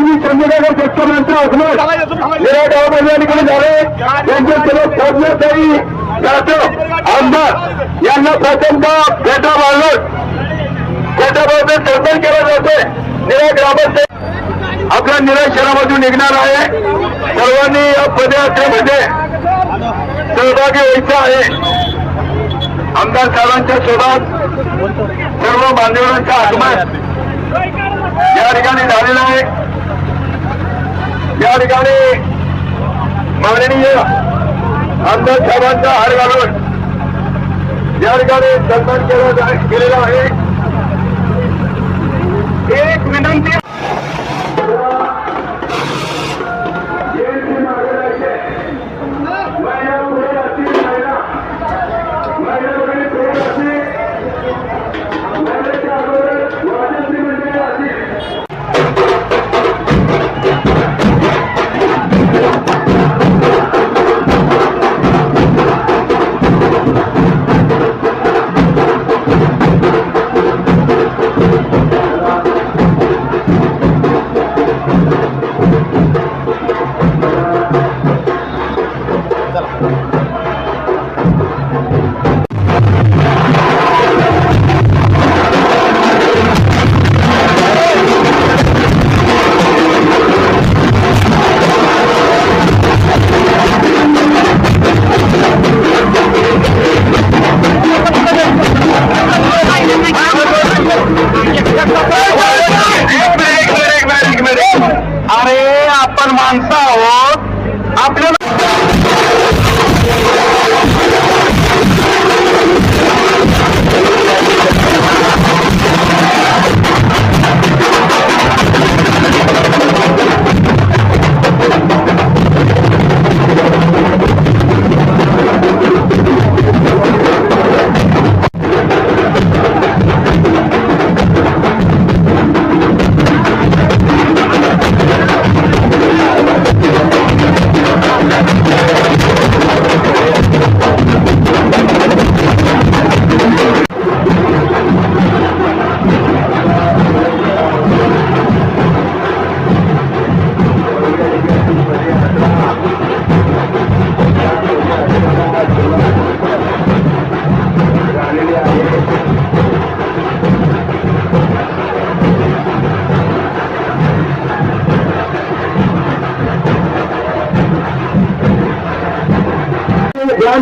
मी चंद्रनगर शेतकऱ्यांचा असणार. या गावामध्ये या ठिकाणी झाले. त्यांच्या सर्व कर्मचारी आमदार यांना प्रथमतः भेटा मारलं भेटाबाबत सरपंच केलं जाते निरा ग्रामस्थ आपल्या निरा शहरामधून निघणार आहे. सर्वांनी या पदयात्रेमध्ये सहभागी व्हायचं आहे. आमदार साहेबांच्या शोधात सर्व मान्यवरांच्या आगमन या ठिकाणी झालेलं आहे. या ठिकाणी माननीय आमदार साहेबांचा हार घालून या ठिकाणी सन्मान केला केलेला गेलेला आहे. एक विनंती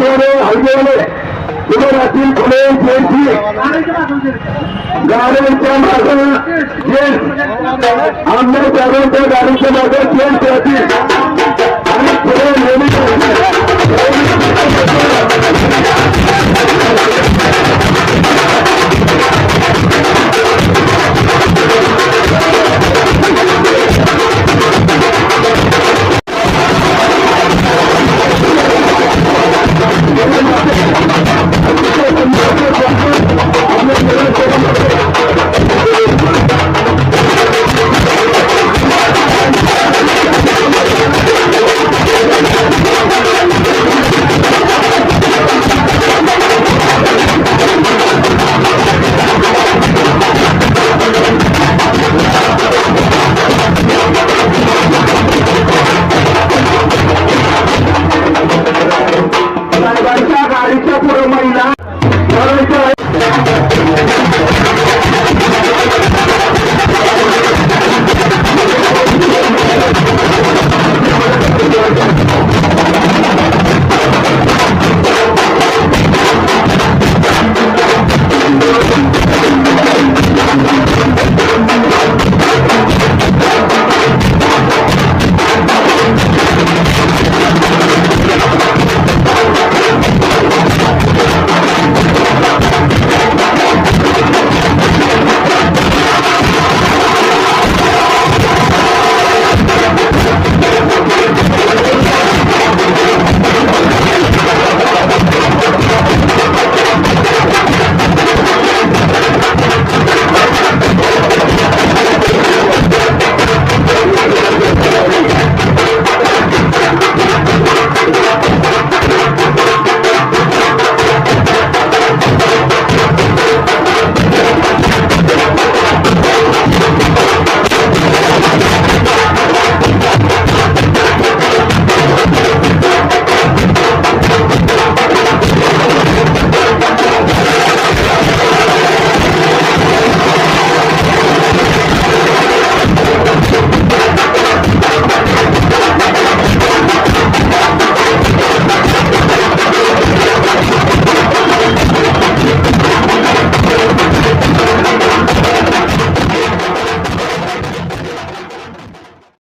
ধরে আন্দোলনে পুরো রাত্রি খুলে পেয়েছি গাড়ির আমরা জাগ্রত গাড়িতে বসে ট্রেন পেয়েছি আমি পুরো নেমে